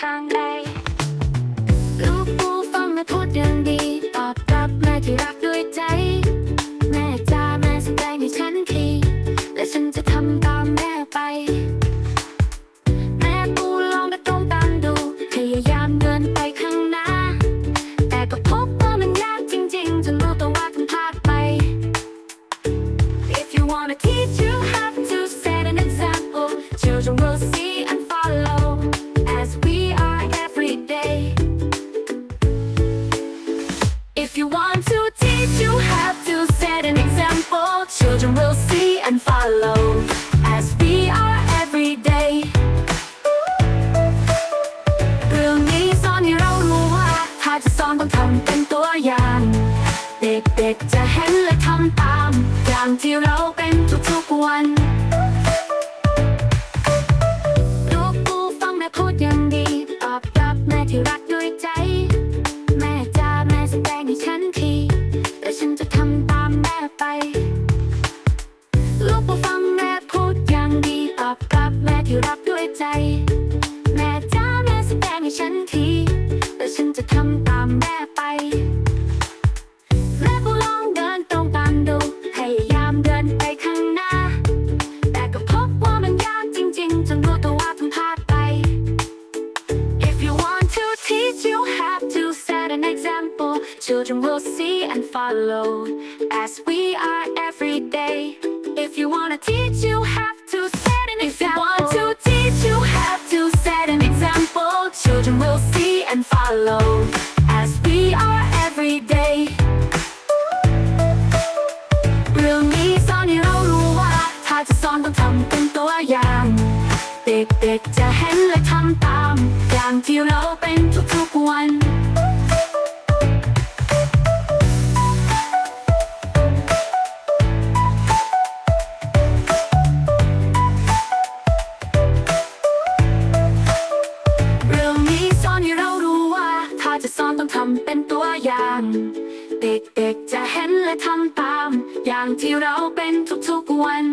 ทางใดลูกปูฟังและพูดเรื่องดี ตอบกลับแม่ที่รักด้วยใจ แม่จ้าแม่สนใจในฉันทีและฉันจะทำตาม เห็นและทำตาม อย่างที่เราเป็นทุกๆวันลูกปูฟังแม่พูดอย่างดีตอบรับแม่ที่รักด้วยใจ แม่จ้าแม่แสดงให้ฉันทีแต่ฉันจะทำตามแม่ไป ลูกปูฟังแม่พูดอย่างดีตอบรับแม่ที่รักด้วยใจ แม่จ้าแม่แสดงให้ฉันทีแต่ฉันจะทำตามแม่ Children will see and follow as we are every day If you want to teach you have to set an example If you want to teach you have to set an example Children will see and follow as we are every day เรื่องนี้สอนให้เรารู้ว่า ถ้าจะสอนต้องทำเป็นตัวอย่าง เด็กๆจะเห็นและทำตาม อย่างที่เราเป็นทุกๆวัน สอนต้องทำเป็นตัวอย่าง เด็กๆจะเห็นและทำตาม อย่างที่เราเป็นทุกๆวัน